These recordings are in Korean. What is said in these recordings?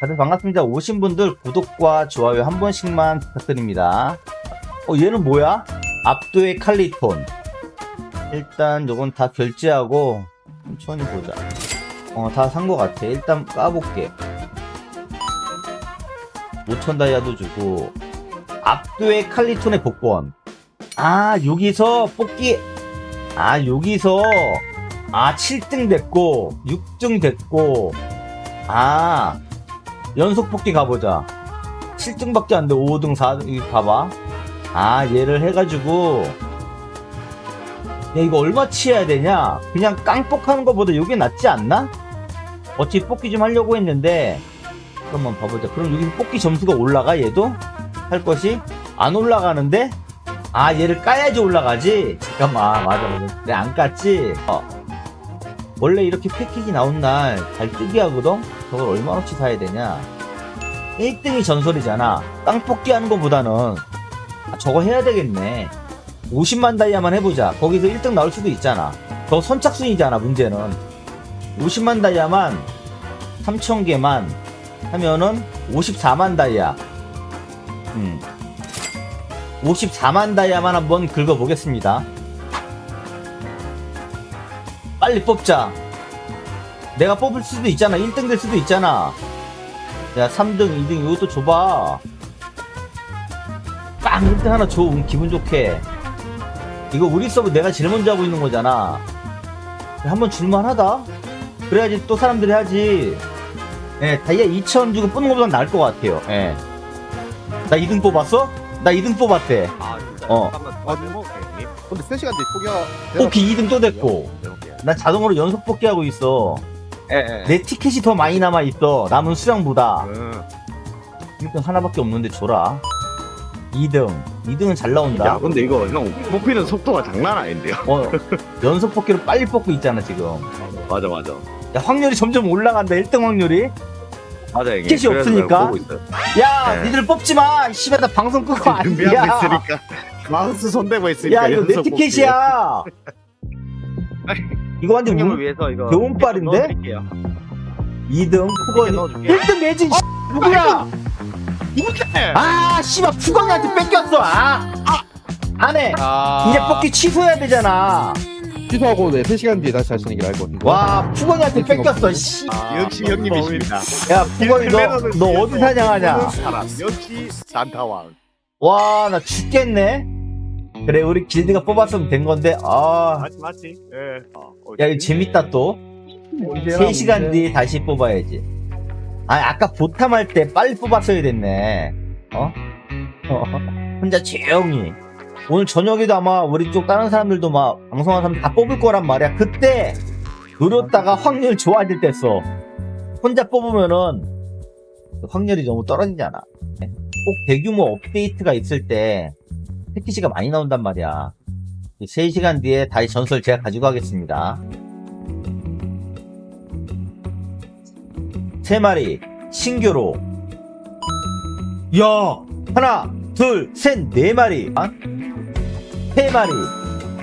다들 반갑습니다. 오신 분들 구독과 좋아요 한 번씩만 부탁드립니다. 어, 얘는 뭐야? 압도의 칼리톤. 일단 요건 다 결제하고 천천히 보자. 어, 다 산 것 같아. 일단 까볼게. 5천 다이아도 주고. 압도의 칼리톤의 복권. 아, 여기서 뽑기. 아, 여기서. 아, 7등 됐고, 6등 됐고. 아, 연속 뽑기 가보자. 7등밖에 안 돼. 5등, 4등, 이거 봐봐. 아, 얘를 해가지고. 야, 이거 얼마 치 해야 되냐? 그냥 깡뽑하는 것보다 이게 낫지 않나? 어차피 뽑기 좀 하려고 했는데. 잠깐만 봐보자. 그럼 여기 뽑기 점수가 올라가, 얘도? 할 것이? 안 올라가는데? 아, 얘를 까야지 올라가지? 잠깐만, 맞아, 맞아. 내가 안 깠지? 어. 원래 이렇게 패키지 나온 날 잘 뜨게 하거든? 저걸 얼마어치 사야 되냐? 1등이 전설이잖아. 땅 뽑기 하는 것보다는 아, 저거 해야 되겠네. 50만 다이아만 해보자. 거기서 1등 나올 수도 있잖아. 저 선착순이잖아, 문제는. 50만 다이아만 3,000개만 하면은 54만 다이아. 음. 54만 다이아만 한번 긁어보겠습니다. 빨리 뽑자. 내가 뽑을 수도 있잖아. 1등 될 수도 있잖아. 야, 3등, 2등 이것도 줘봐. 빵! 1등 하나 줘. 음, 기분 좋게. 이거 우리 서브 내가 제일 먼저 하고 있는 거잖아. 한번 줄만하다? 그래야지 또 사람들이 하지. 예, 다이아 2천 주고 뽑는 것보다 나을 것 같아요. 예. 나 2등 뽑았어? 나 2등 뽑았대. 아 진짜 어. 잠깐만 형님 근데 3시간 뒤에 포기하. 뽑기 2등 또 됐고. 해볼게요 난 자동으로 연속 뽑기 하고 있어. 예 예 내 티켓이 더 많이 남아 있어. 남은 수량보다. 음. 1등 하나밖에 없는데 줘라. 2등. 2등은 잘 나온다. 야 근데 이거 형 뽑히는 속도가 장난 아닌데요 어, 연속 뽑기로 빨리 뽑고 있잖아, 지금. 맞아 맞아 야, 확률이 점점 올라간다, 1등 확률이. 맞아 형님 티켓이 그래서 없으니까? 내가 보고 있어요. 야, 네. 니들 뽑지 마! 씨발, 나 방송 끄고 안 준비하고 야. 있으니까 마우스 손대고 있으니까 야, 이거 내 연속 뽑기. 티켓이야! 이거 완전 형님을 문, 위해서 이거 교훈빨인데? 넣어드릴게요. 2등, 티켓 푸건. 넣어줄게요 1등 매진, 씨, 누구야? 아, 씨발, 푸건이한테 뺏겼어, 아! 안 해! 아. 이제 뽑기 취소해야 되잖아. 취소하고 네 3시간 뒤에 다시 할수 있는 게 알고. 와, 푸건이한테 뺏겼어, 씨. 아, 역시 형님이십니다 야, 푸건이 너, 너 어디 사냥하냐? 역시 산타왕 와, 나 죽겠네? 그래, 우리 길드가 뽑았으면 된 건데, 아. 맞지 맞지 예. 어, 어, 야, 이거 재밌다, 또. 3시간 뒤에 다시 뽑아야지. 아, 아까 보탐 할 때 빨리 뽑았어야 됐네. 어? 어, 혼자 조용히. 오늘 저녁에도 아마 우리 쪽 다른 사람들도 막 방송하는 사람들 다 뽑을 거란 말이야. 그때 노렸다가 확률 좋아질 때 써. 혼자 뽑으면은 확률이 너무 떨어지잖아. 꼭 대규모 업데이트가 있을 때 패키지가 많이 나온단 말이야. 3시간 뒤에 다시 전설 제가 가지고 가겠습니다. 세 마리 신규로 야 하나 둘셋 네 마리 아? 세 마리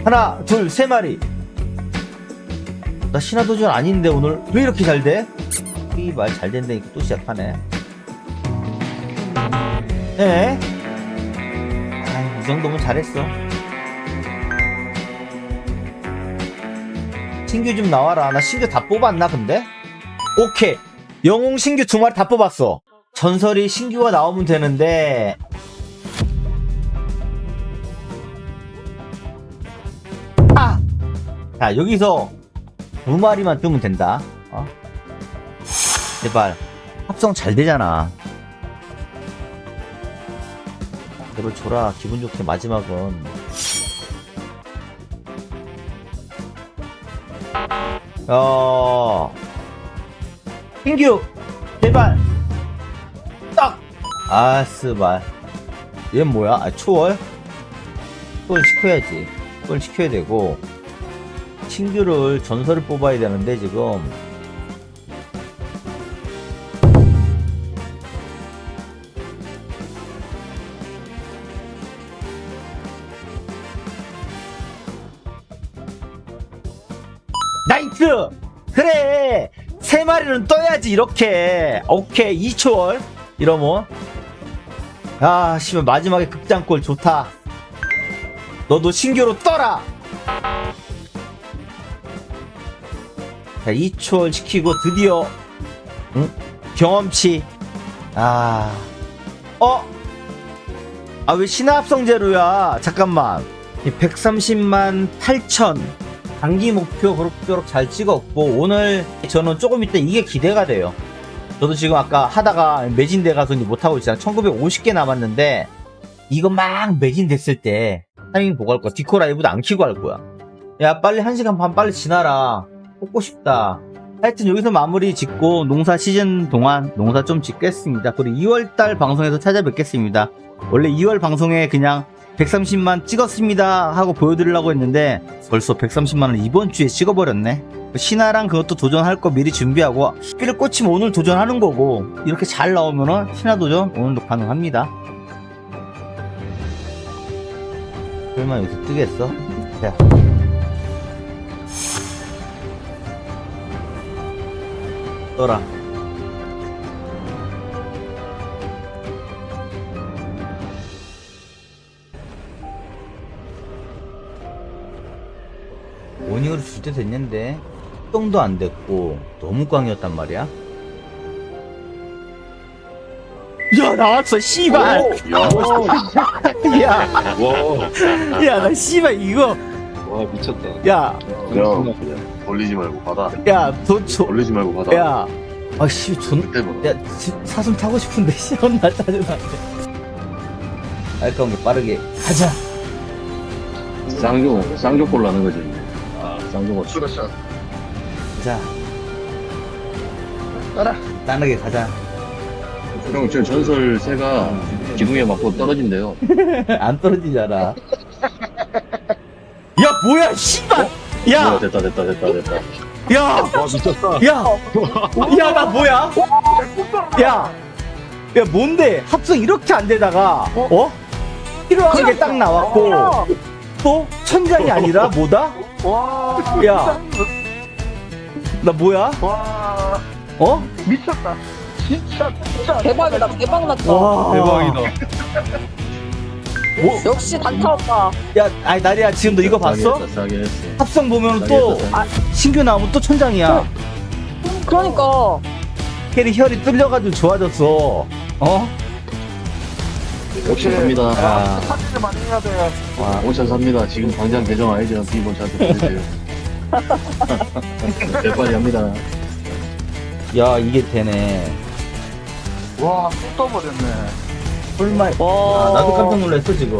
하나 둘 세 마리 나 신화도전 아닌데 오늘 왜 이렇게 잘 돼? 이말 잘 된다니까 또 시작하네 네? 정도면 잘했어 신규 좀 나와라 나 신규 다 뽑았나 근데? 오케이 영웅 신규 두 마리 다 뽑았어. 전설이 신규가 나오면 되는데. 아! 자, 여기서 두 마리만 뜨면 된다. 어? 제발. 합성 잘 되잖아. 제발 줘라. 기분 좋게 마지막은. 어. 신규 제발. 딱. 아스발 얘 뭐야? 아 초월? 초월 시켜야지. 초월 시켜야 되고. 신규를 전설을 뽑아야 되는데 지금 세 마리는 떠야지 이렇게. 오케이 2초월. 이러면 야 씨발 마지막에 극장골 좋다. 너도 신규로 떠라. 자 2초월 시키고 드디어 응? 경험치. 아. 어? 아 왜 신화합성제로야? 잠깐만. 130만 8천 단기 목표 그럭저럭 잘 찍었고 오늘 저는 조금 이따 이게 기대가 돼요. 저도 지금 아까 하다가 매진돼 가서 못하고 있잖아 1950개 남았는데 이거 막 매진됐을 때 타이밍 보고 할 거야. 디코 라이브도 안 키고 할 거야. 야 빨리 1시간 반 빨리 지나라. 뽑고 싶다. 하여튼 여기서 마무리 짓고 농사 시즌 동안 농사 좀 짓겠습니다. 그리고 2월달 방송에서 찾아뵙겠습니다. 원래 2월 방송에 그냥 130만 찍었습니다 하고 보여드리려고 했는데 벌써 130만을 이번 주에 찍어버렸네. 신화랑 그것도 도전할 거 미리 준비하고 spi를 꽂히면 오늘 도전하는 거고 이렇게 잘 나오면은 신화 도전 오늘도 가능합니다. 설마 여기서 뜨겠어? 자 떠라 모닝으로 줄 때 됐는데 정도 안 됐고 너무 꽝이었단 말이야 야 나왔어 씨발 야, 야 와, 야나 씨발 이거 와 미쳤다. 야 야, 돌리지 말고 받아. 야, 도초, 돌리지 말고 받아. 야, 아, 씨, 존, 그때 봐. 야, 지- 사슴 타고 싶은데, 씨, 혼나 짜증나네. 알까운 게 빠르게, 가자. 쌍조 쌍조골 나는 거지. 아 쌍조골. 자. 따라. 빠르게 가자. 형, 저 전설 새가 기둥에 맞고 떨어진대요. 안 떨어지잖아. 야, 뭐야, 씨발! 뭐야, 야, 됐다, 됐다, 됐다, 됐다. 야, 와 미쳤다. 야, 야, 나 뭐야? 야, 야, 뭔데? 합성 이렇게 안 되다가, 어? 필요한 게 딱 나왔고, 또 천장이 아니라 뭐다? 야, 나 뭐야? 어? 대박이다 대박 났다 와, 뭐? 역시 단타 오빠 야, 아니 나리야 지금 너 이거 봤어? 싸게 했어. 합성 보면 또 싸게 신규 나오면 또 천장이야. 그러니까 캐리 혈이 뚫려가지고 좋아졌어. 어? 했어. 옵션 삽니다. 아, 와, 옵션 삽니다. 지금 당장 계정 아이디랑 비번 저한테 보내주세요. 대빨리 합니다. 야 이게 되네. 와, 또 떠버렸네. 설마. 아, 나도 깜짝 놀랐어 지금.